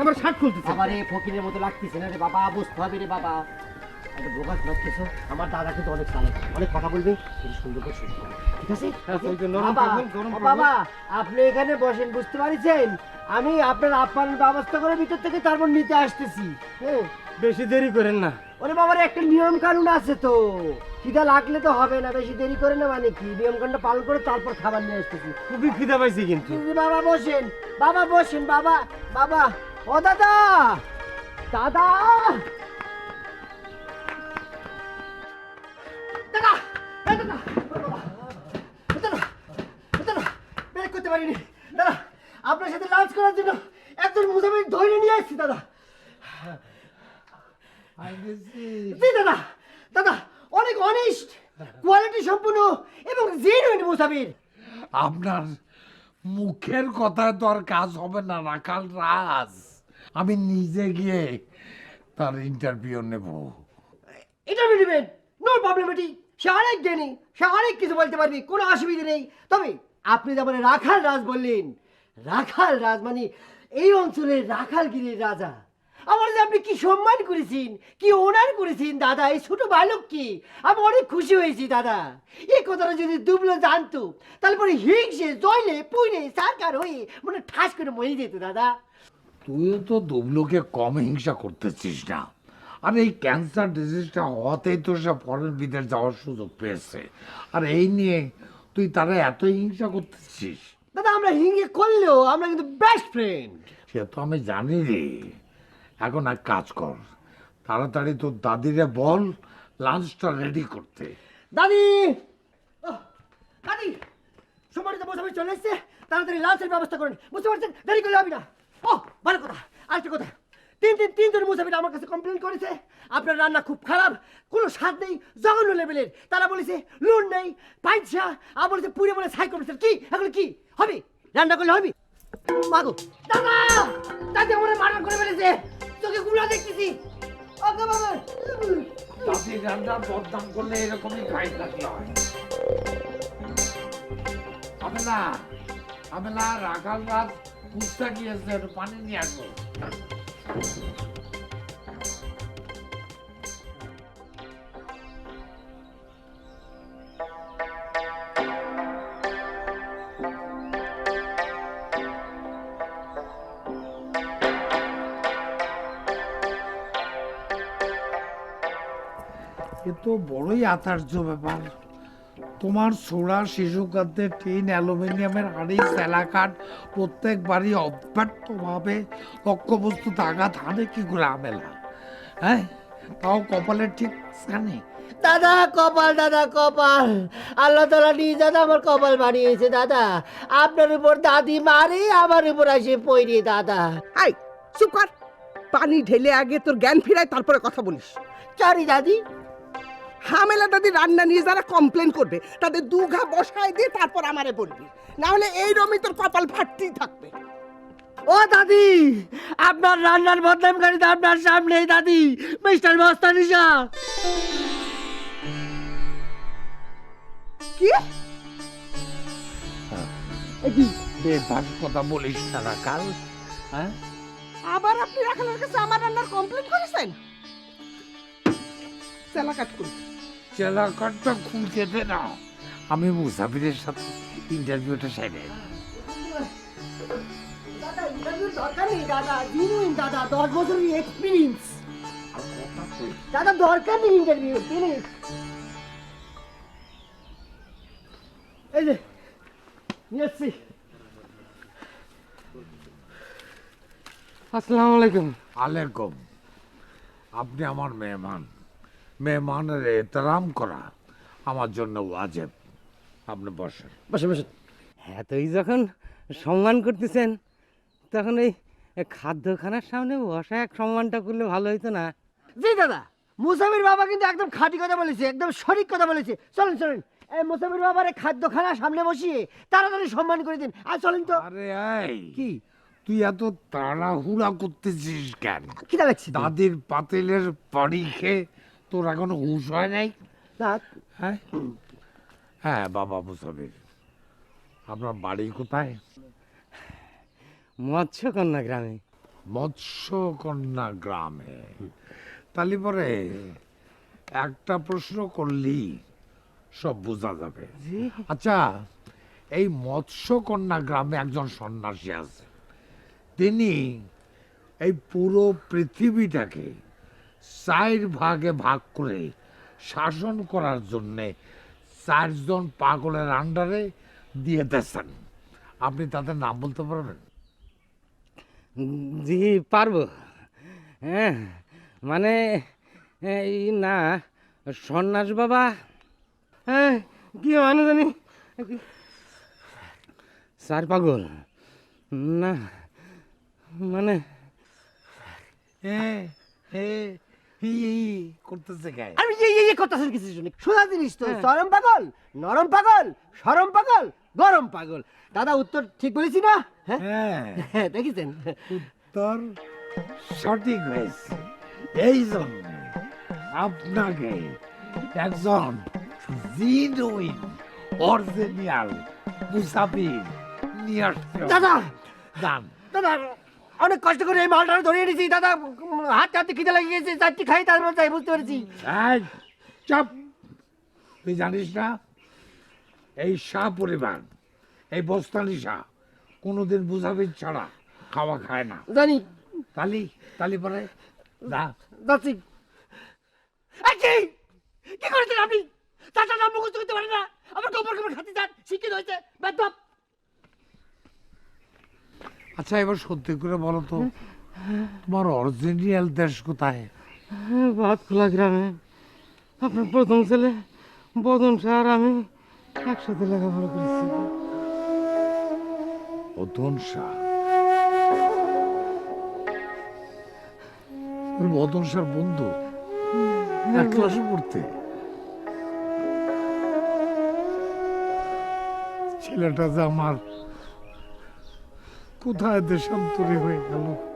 আমার শার্ট খুলতেছে। আমার এই ফকিরের মতো লাগতেছে না রে বাবা বুঝতে হবে রে বাবা। একটা বোকা লাগতেছো আমার দাদা কিন্তু অনেক চালাক। অনেক কথা বলবে কিন্তু সুন্দর করে শুনতে ঠিক আছে? হ্যাঁ, বাবা, আপনি এখানে বসেন বুঝতে পারছেন? আমি আপনার আপ্যায়ন ব্যবস্থা করে ভিতর থেকে তারপর নিতে আসতেছি। হ্যাঁ? বেশি দেরি করেন না। ওরে বাবার একটা নিয়ম কানুন আছে তো। খিদা লাগলে তো হবে না বেশি দেরি করে না মানে কি? নিয়ম কানুনটা পালন করে তারপর খাবার নিয়ে আসতেছি। খুবই খিদা পাইছি কিন্তু। বাবা বসেন বাবা বসেন বাবা বাবা। ও দাদা দাদা। দাদা দাদা ও বাবা, ও দাদা, দাদা, বের করতে পারিনি। দাদা আপনার সাথে লাঞ্চ করার জন্য একজন মুজামিল ধরে নিয়ে আসছি দাদা। দাদা দাদা অনেক অনেস্ট কোয়ালিটি সম্পূর্ণ এবং জেনুইন মুসাফির। আপনার মুখের কথায় তো আর কাজ হবে না রাখাল রাজ। আমি নিজে গিয়ে তার ইন্টারভিউ নেব। ইন্টারভিউ নেবেন? নো প্রবলেম এটি। সে অনেক জ্ঞানী সে অনেক কিছু বলতে পারবি কোনো অসুবিধা নেই। তবে আপনি যেমন রাখাল রাজ বললেন রাখাল রাজ মানে এই অঞ্চলের রাখালগিরির রাজা। আমার যে আপনি কি সম্মান করেছেন কি ওনার করেছেন দাদা এই ছোট বালক কি? আমি অনেক খুশি হয়েছি দাদা। এই কথাটা যদি দুবলো জানতো তাহলে তারপরে হিংসে জয়লে পুইলে সারকার হয়ে মানে ঠাস করে মরে যেত দাদা। তুইও তো দুবলোকে কম হিংসা করতেছিস না। আর এই ক্যান্সার ডিজিজটা হওয়াতেই তো সে ফরেন বিদেশ যাওয়ার সুযোগ পেয়েছে। আর এই নিয়ে তুই তারা এত হিংসা করতেছিস? দাদা আমরা হিংসে করলেও আমরা কিন্তু বেস্ট ফ্রেন্ড সে তো আমি জানি রে। এখন এক কাজ কর। তাড়াতাড়ি তোর দাদিরে বল লাঞ্চটা রেডি করতে। দাদি! দাদি! সময়টা বসে চলে এসছে। তাড়াতাড়ি লাঞ্চের ব্যবস্থা করেন বুঝতে পারছেন? দেরি করলে হবে না। ও ভালো কথা। আরেকটা কথা। তিন তিন তিনজন মুসাফির আমার কাছে কমপ্লেন করেছে। আপনার রান্না খুব খারাপ। কোনো স্বাদ নেই। জঘন্য লেভেলের তারা বলেছে লুন নেই পাইছা আর বলেছে পুরে বলে ছাই করেছে কি? এগুলো কি? হবে? রান্না করলে হবে? মাগো। দাদা! দাদি আমার মারা করে ফেলেছে। তোকে দেখতেছি। করলে এরকমই খাই থাকতে হয়। আমি না আমি রাখাল রাত পুস্তা গিয়েছে পানি নিয়ে আসব। এ তো বড়ই আশ্চর্য ব্যাপার। তোমার ছোড়া শিশু খাদ্যে টিন অ্যালুমিনিয়ামের হাঁড়ি স্যালাকাট প্রত্যেকবারই অব্যর্থভাবে লক্ষ্যবস্তুতে আঘাত হানে কি করে আমেলা? হ্যাঁ তাও কপালের ঠিক স্থানে দাদা কপাল দাদা কপাল। আল্লাহ তালা নিজ দাদা আমার কপাল বানিয়েছে দাদা। আপনার উপর দাদি মারে আমার উপর আসে পইরে দাদা। আই চুপ কর। পানি ঢেলে আগে তোর জ্ঞান ফিরায় তারপরে কথা বলিস। সরি দাদি। হামেলা দাদি রান্না নিয়ে যারা কমপ্লেন করবে তাদের দু ঘা বসায় দিয়ে তারপর আমারে বলবি। না হলে এই রমি তোর কপাল ফাটতেই থাকবে। ও দাদি আপনার রান্নার বদনামকারী তো আপনার সামনেই দাদি মিস্টার মস্তানি শাহ কি? বেফাস কথা বলিস না রাখাল হ্যাঁ? আবার আপনি রাখালের কাছে আমার রান্নার কমপ্লেন করেছেন? চেলা কাট করি। চেলাকারটা না আমি মুসাফিরের সাথে ইন্টারভিউটা সেরে দাদা ইন্টারভিউ দরকার নেই দাদা। দশ বছরের এক্সপিরিয়েন্স দাদা দরকার নেই ইন্টারভিউ প্লিজ এই যে নিয়ে এসছি। আসসালামু আলাইকুম। আলাইকুম। আপনি আমার মেহমান। মেহমানের এহতরাম করা আমার জন্য ওয়াজেব। আপনি বসেন। বসে বসে হ্যাঁ তো এই যখন সম্মান করতেছেন তখন এই খাদ্যখানার সামনে বসা এক সম্মানটা করলে ভালো হইতো না। জি দাদা মুসাফির বাবা কিন্তু একদম খাঁটি কথা বলেছে একদম সঠিক কথা বলেছে। চলেন চলেন। এই মুসাফির বাবার খাদ্যখানা সামনে বসিয়ে তাড়াতাড়ি সম্মান করে দিন। আর চলেন তো। আরে এই কি? তুই এত তাড়াহুড়া করতেছিস কেন? লাগছে। তো? দাদির পাতিলের বাড়ি খেয়ে তোর এখনও হুশ হয় নাই? না। হ্যাঁ? হ্যাঁ বাবা মুসাফির আপনার বাড়ি কোথায়? মৎস্যকন্যা গ্রামে। মৎস্যকন্যা গ্রামে? তাহলে পরে একটা প্রশ্ন করলেই সব বোঝা যাবে। আচ্ছা এই মৎস্যকন্যা গ্রামে একজন সন্ন্যাসী আছে। তিনি এই পুরো পৃথিবীটাকে চার ভাগে ভাগ করে শাসন করার জন্যে চারজন পাগলের আন্ডারে দিয়ে দিয়েছেন। আপনি তাদের নাম বলতে পারবেন? জি পারব। হ্যাঁ মানে এই না সন্ন্যাস বাবা? হ্যাঁ কি মানে জানি? চার পাগল? না মানে হ্যাঁ হ্যাঁ করতেছে গায়ে। আমি এই এই কথা কিছু শুনি শোনা জিনিস তো চরম পাগল নরম পাগল সরম পাগল গরম পাগল। দাদা উত্তর ঠিক বলেছি না? হ্যাঁ? হ্যাঁ। হ্যাঁ দেখেছেন? উত্তর সঠিক হয়েছে। এই জন্য আপনাকে একজন জিনুইন অরিজিনাল মুসাফির নিয়ে আসতে দাদা! যান দাদা অনেক কষ্ট করে এই মালটা ধরে এনেছি। দাদা হাত হাতে খিদে লেগে গেছে চারটি খাই তারপর তাই বুঝতে পেরেছি। এই, চাপ। তুই জানিস না এই শাহ পরিবার এই বস্তানি শাহ কোনোদিন মুসাফির ছাড়া খাওয়া খায় না। জানি। তালি তালি পরে। যাচ্ছি। এই কি? কি করেছেন আপনি? চারটা নাম মুখস্থ করতে পারেন না। আমার গোবর গোবর খাতে যান শিক্ষিত হয়েছে। বেদব। আচ্ছা এবার সত্যি করে বলো তো তোমার অরিজিনাল দেশ কোথায়? ভাতখোলা গ্রামে। আপনার প্রথম ছেলে বদন স্যার আমি একসাথে লেখাপড়া করেছি। বদন শাহ? বদন শাহ বন্ধু? এক ক্লাসে পড়তে? ছেলেটা যে আমার কোথায় দেশান্তরী হয়ে গেল?